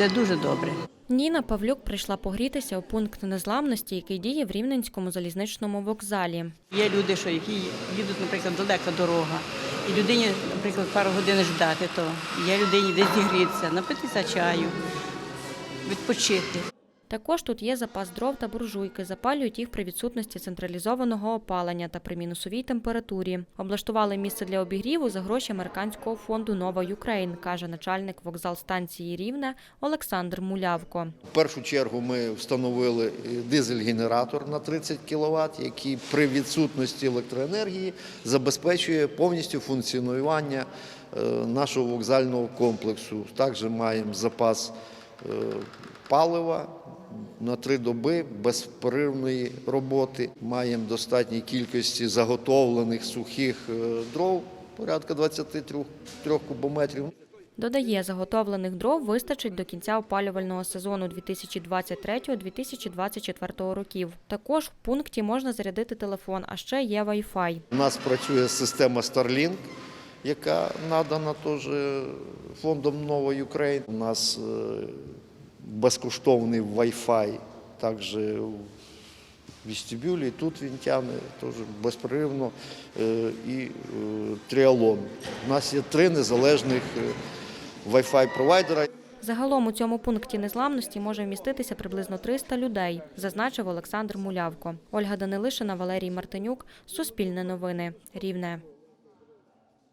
Це дуже добре. Ніна Павлюк прийшла погрітися у пункт незламності, який діє в Рівненському залізничному вокзалі. Є люди, що які їдуть, наприклад, далека дорога, і людині, наприклад, пару годин ждати, то є людині десь зігрітися, напитися чаю, відпочити. Також тут є запас дров та буржуйки. Запалюють їх при відсутності централізованого опалення та при мінусовій температурі. Облаштували місце для обігріву за гроші американського фонду Нова Юкрейн, каже начальник вокзал станції Рівне Олександр Мулявко. В першу чергу ми встановили дизель-генератор на 30 кВт, який при відсутності електроенергії забезпечує повністю функціонування е, нашого вокзального комплексу. Також маємо запас е, палива на три доби безперервної роботи. Маємо достатній кількості заготовлених сухих е, дров, порядка 23 кубометрів. Додає, заготовлених дров вистачить до кінця опалювального сезону 2023-2024 років. Також в пункті можна зарядити телефон, а ще є Wi-Fi. У нас працює система Starlink, яка надана теж фондом Нова Україн. У нас е, безкоштовний Wi-Fi також в вестибюлі, і тут він тягне теж безперервно е, і е, тріалон. У нас є три незалежних е, Wi-Fi провайдера. Загалом у цьому пункті незламності може вміститися приблизно 300 людей, зазначив Олександр Мулявко. Ольга Данилишина, Валерій Мартинюк, Суспільне новини, Рівне.